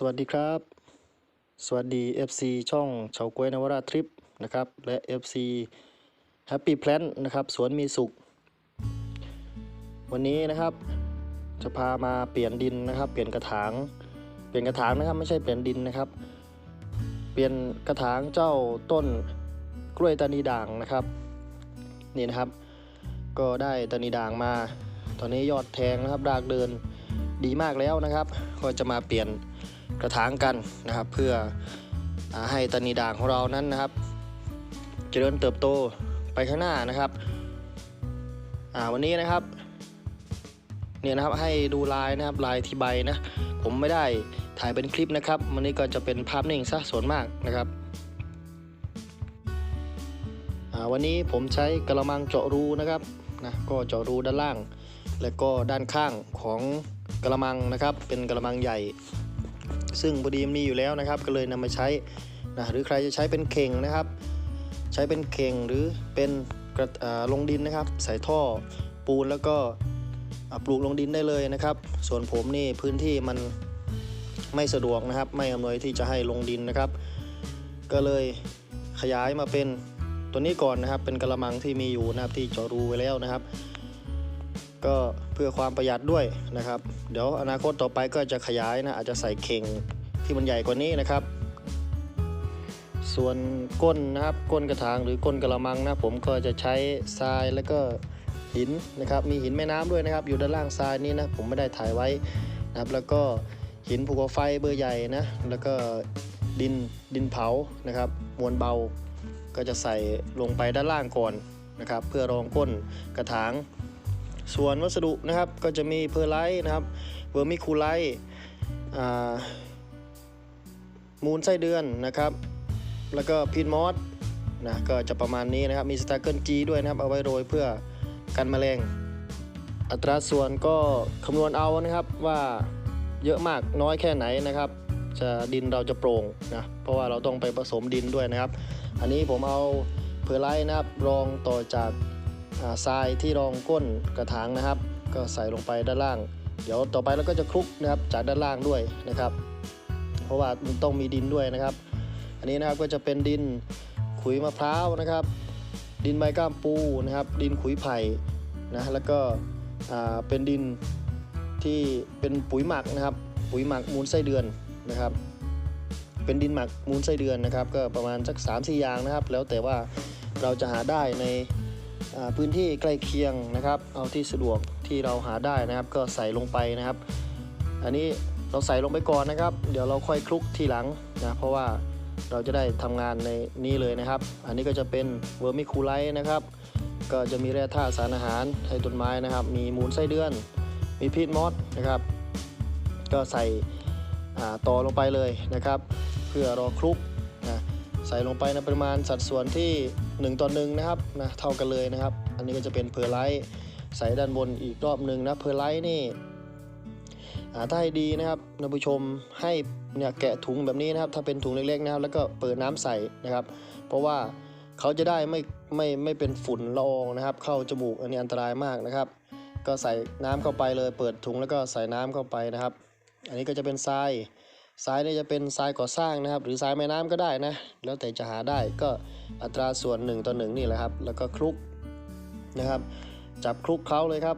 สวัสดีครับ สวัสดี FC ช่องเฉาก้วยนวราทริปนะครับ และ FC Happy Plant นะครับ สวนมีสุข วันนี้นะครับ จะพามาเปลี่ยนดินนะครับ เปลี่ยนกระถาง เปลี่ยนกระถางนะครับ ไม่ใช่เปลี่ยนดินนะครับ เปลี่ยนกระถางเจ้าต้นกล้วยตานีด่างนะครับ นี่นะครับ ก็ได้ตานีด่างมา ตอนนี้ยอดแทงนะครับรากเดินดีมากแล้วนะครับ ก็จะมาเปลี่ยน กระถางกันนะครับ เพื่ออให้ตานีด่างของเรานั้นนะครับจเจริญเติบโตไปข้างหน้านะครับวันนี้นะครับเนี่ยนะครับให้ดูลายนะครับลายที่ใบนะผมไม่ได้ถ่ายเป็นคลิปนะครับ วันนี้ก็จะเป็นภาพนิ่งซะส่วนมากนะครับวันนี้ผมใช้กระมังเจาะรูนะครับนะก็เจาะรูด้านล่าง และก็ด้านข้างของกระมังนะครับ เป็นกระมังใหญ่ ซึ่งพอดีมีอยู่แล้วนะครับ ก็เลยนำมาใช้นะหรือใครจะใช้เป็นเข่งนะครับ ใช้เป็นเข่งหรือเป็นกระลงดินนะครับ ใส่ท่อปูนแล้วก็ปลูกลงดินได้เลยนะครับ ส่วนผมนี่พื้นที่มันไม่สะดวกนะครับ ไม่อำนวยที่จะให้ลงดินนะครับ ก็เลยขยายมาเป็นตัวนี้ก่อนนะครับ เป็นกระมังที่มีอยู่นะครับที่เจาะรูไว้แล้วนะครับ ก็เพื่อความประหยัดด้วยนะครับ เดี๋ยวอนาคตต่อไปก็จะขยายนะอาจจะใส่เข่งที่มันใหญ่กว่านี้นะครับ ส่วนก้นนะครับก้นกระถางหรือก้นกระมังนะผมก็จะใช้ทรายแล้วก็หินนะครับ มีหินแม่น้ำด้วยนะครับ อยู่ด้านล่างทรายนี่นะผมไม่ได้ถ่ายไว้นะครับ แล้วก็หินภูเขาไฟเบอร์ใหญ่นะแล้วก็ดินดินเผานะครับมวลเบาก็จะใส่ลงไปด้านล่างก่อนนะครับ เพื่อรองก้นกระถาง ส่วนวัสดุนะครับก็จะมีเพอร์ไลท์นะครับเวอร์มิคูไลท์มูลไส้เดือนนะครับ แล้วก็พีนมอสนะก็จะประมาณนี้นะครับมีสตาร์เกิลจีด้วยนะครับเอาไว้โรยเพื่อกันแมลง อัตราส่วนก็คำนวณเอานะครับว่าเยอะมากน้อยแค่ไหนนะครับ จะดินเราจะโปร่งนะเพราะว่าเราต้องไปผสมดินด้วยนะครับ อันนี้ผมเอาเพอร์ไลท์นะครับรองต่อจาก ทรายที่รองก้นกระถางนะครับ ก็ใส่ลงไปด้านล่าง เดี๋ยวต่อไปเราก็จะคลุกนะครับจากด้านล่างด้วยนะครับ เพราะว่ามันต้องมีดินด้วยนะครับ อันนี้นะครับก็จะเป็นดินขุยมะพร้าวนะครับ ดินใบก้ามปูนะครับ ดินขุยไผ่นะแล้วก็เป็นดินที่เป็นปุ๋ยหมักนะครับ ปุ๋ยหมักมูลไส้เดือนนะครับ เป็นดินหมักมูลไส้เดือนนะครับ ก็ประมาณสัก3 4อย่างนะครับ แล้วแต่ว่าเราจะหาได้ใน พื้นที่ใกล้เคียงนะครับ เอาที่สะดวกที่เราหาได้นะครับ ก็ใส่ลงไปนะครับ อันนี้เราใส่ลงไปก่อนนะครับ เดี๋ยวเราค่อยคลุกทีหลังนะเพราะว่าเราจะได้ทำงานในนี้เลยนะครับ อันนี้ก็จะเป็นเวอร์มิคูไลท์นะครับ ก็จะมีแร่ธาตุสารอาหารให้ต้นไม้นะครับ มีมูลไส้เดือน มีพีทมอสนะครับ ก็ใส่ต่อลงไปเลยนะครับ เพื่อรอคลุกนะใส่ลงไปในปริมาณสัดส่วนที่ 1ต่อ1นะครับนะเท่ากันเลยนะครับ อันนี้ก็จะเป็นเพอร์ไลท์ใส่ด้านบนอีกรอบหนึ่งนะเพอร์ไลท์นี่ถ้าให้ดีนะครับท่านผู้ชมให้เนี่ยแกะถุงแบบนี้นะครับ ถ้าเป็นถุงเล็กๆนะครับ แล้วก็เปิดน้ำใส่นะครับ เพราะว่าเขาจะได้ไม่ไม่ไม่เป็นฝุ่นละอองนะครับ เข้าจมูกอันนี้อันตรายมากนะครับ ก็ใส่น้ำเข้าไปเลย เปิดถุงแล้วก็ใส่น้ำเข้าไปนะครับ อันนี้ก็จะเป็นทราย ทรายเนี่ยจะเป็นทรายก่อสร้างนะครับ หรือทรายแม่น้ำก็ได้นะ แล้วแต่จะหาได้ก็อัตราส่วน 1 ต่อ 1 นี่แหละครับ แล้วก็คลุกนะครับ จับคลุกเคล้าเลยครับ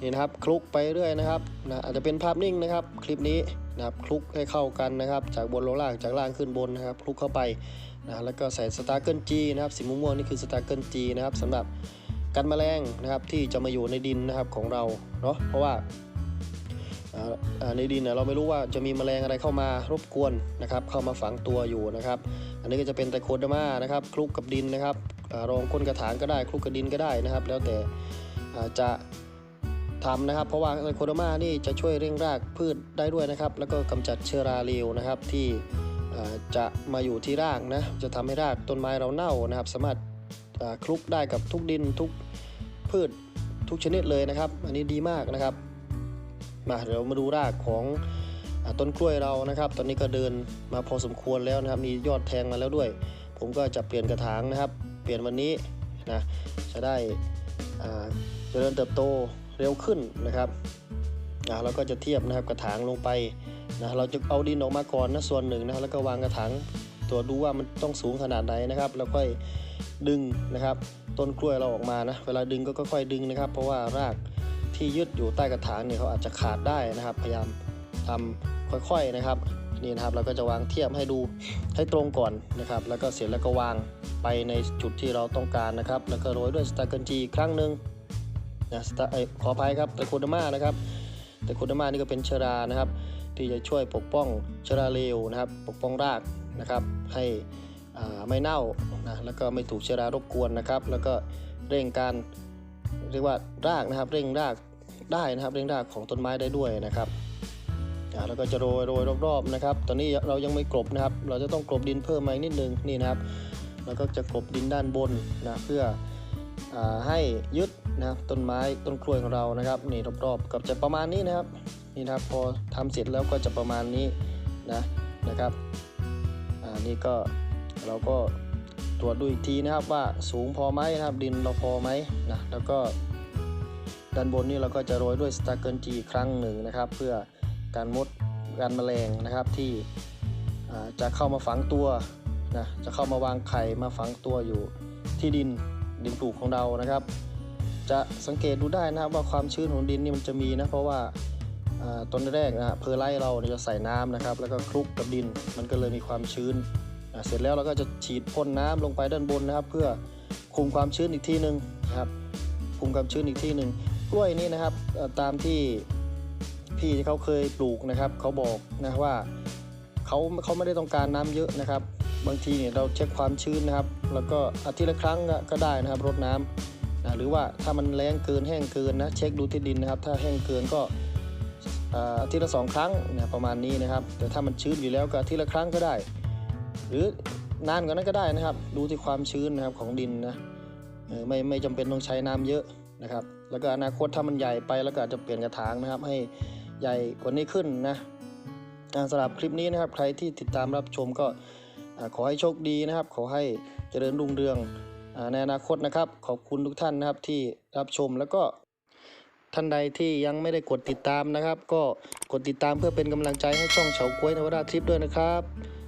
นี่นะครับคลุกไปเรื่อยนะครับนะอาจจะเป็นภาพนิ่งนะครับ คลิปนี้นะครับคลุกให้เข้ากันนะครับ จากบนลงล่างจากล่างขึ้นบนนะครับคลุกเข้าไปนะแล้วก็ใส่สตาร์เกิลจีนะครับสีม่วงๆนี่คือสตาร์เกิลจีนะครับสำหรับกันแมลงนะครับที่จะมาอยู่ในดินนะครับของเราเนาะเพราะว่า ในดินเราไม่รู้ว่าจะมีแมลงอะไรเข้ามารบกวนนะครับ เข้ามาฝังตัวอยู่นะครับ อันนี้ก็จะเป็นไตโคดามานะครับคลุกกับดินนะครับอารองก้นกระถางก็ได้คลุกกับดินก็ได้นะครับ แล้วแต่จะทำนะครับ เพราะว่าไตโคดามานี่จะช่วยเร่งรากพืชได้ด้วยนะครับ แล้วก็กำจัดเชื้อราเร็วนะครับที่จะมาอยู่ที่รากนะจะทำให้รากต้นไม้เราเน่านะครับ สามารถคลุกได้กับทุกดินทุกพืชทุกชนิดเลยนะครับ อันนี้ดีมากนะครับ มาเดี๋ยวมาดูรากของอต้นกล้วยเรานะครับ ตอนนี้ก็เดินมาพอสมควรแล้วนะครับ มียอดแทงมาแล้วด้วย ผมก็จะเปลี่ยนกระถางนะครับ เปลี่ยนวันนี้นะจะได้เจริญเติบโตเร็วขึ้นนะครับนะเราก็จะเทียบนะครับกระถางลงไปนะเราจะเอาดินออกมาก่อนนะส่วนหนึ่งนะแล้วก็วางกระถางตรวจดูว่ามันต้องสูงขนาดไหนนะครับ แล้วค่อยดึงนะครับ ต้นกล้วยเราออกมานะเวลาดึงก็ค่อยๆดึงนะครับ เพราะว่าราก ที่ยึดอยู่ใต้กระถางเนี่ยเขาอาจจะขาดได้นะครับ พยายามทำค่อยๆนะครับนี่นะครับเราก็จะวางเทียบให้ดูให้ตรงก่อนนะครับ แล้วก็เสร็จแล้วก็วางไปในจุดที่เราต้องการนะครับ แล้วก็โรยด้วยสตาร์เกิลจีอีกครั้งหนึ่งนะสตาเอ้ยขออภัยครับไตรโคดอร์มานะครับไตรโคดอร์มานี่ก็เป็นเชื้อรานะครับ ที่จะช่วยปกป้องเชื้อราเลวนะครับ ปกป้องรากนะครับ ให้อ่าไม่เน่านะแล้วก็ไม่ถูกเชื้อรารบกวนนะครับ แล้วก็เร่งการ เรียกว่ารากนะครับ เร่งรากได้นะครับ เร่งรากของต้นไม้ได้ด้วยนะครับแล้วก็จะโรยโรยรอบๆนะครับ ตอนนี้เรายังไม่กลบนะครับ เราจะต้องกลบดินเพิ่มมาอีกนิดนึงนี่นะครับแล้วก็จะกลบดินด้านบนนะเพื่ออให้ยึดนะครับต้นไม้ต้นกล้วยของเรานะครับนี่รอบๆกับจะประมาณนี้นะครับนี่นะครับพอทำเสร็จแล้วก็จะประมาณนี้นะนะครับอ่านี่ก็เราก็ ตรวจดูอีกทีนะครับว่าสูงพอไหมนะครับ ดินเราพอไหมนะแล้วก็ด้านบนนี่เราก็จะโรยด้วยสตาร์เกิลจีครั้งหนึ่งนะครับ เพื่อการมดการแมลงนะครับที่จะเข้ามาฝังตัวนะจะเข้ามาวางไข่มาฝังตัวอยู่ที่ดินดินปลูกของเรานะครับ จะสังเกตดูได้นะครับว่าความชื้นของดินนี่มันจะมีนะเพราะว่าต้นแรกนะเพอร์ไลท์เราจะใส่น้ำนะครับ แล้วก็คลุกกับดินมันก็เลยมีความชื้น เสร็จแล้วเราก็จะฉีดพ่นน้ำลงไปด้านบนนะครับ เพื่อคุมความชื้นอีกทีหนึ่งนะครับคุมความชื้นอีกทีหนึ่งกล้วยนี่นะครับตามที่พี่ที่เขาเคยปลูกนะครับเขาบอกนะว่าเขาเขาไม่ได้ต้องการน้ำเยอะนะครับ บางทีเนี่ยเราเช็คความชื้นนะครับ แล้วก็อาทิตย์ละครั้งก็ได้นะครับรดน้ำนะหรือว่าถ้ามันแรงเกินแห้งเกินนะเช็คดูที่ดินนะครับ ถ้าแห้งเกินก็อาทิตย์ละสองครั้งนะประมาณนี้นะครับ แต่ถ้ามันชื้นอยู่แล้วก็อาทิตย์ละครั้งก็ได้ หรือนานกว่านั้นก็ได้นะครับ ดูที่ความชื้นนะครับของดินนะไม่ไม่จำเป็นต้องใช้น้ำเยอะนะครับ แล้วก็อนาคตถ้ามันใหญ่ไปแล้วก็อาจจะเปลี่ยนกระถางนะครับ ให้ใหญ่กว่านี้ขึ้นนะอ่าสำหรับคลิปนี้นะครับ ใครที่ติดตามรับชมก็ขอให้โชคดีนะครับ ขอให้เจริญรุ่งเรืองในอนาคตนะครับ ขอบคุณทุกท่านนะครับที่รับชมแล้วก็ท่านใดที่ยังไม่ได้กดติดตามนะครับ ก็กดติดตามเพื่อเป็นกำลังใจให้ช่องเฉาก้วยนวราทริปด้วยนะครับ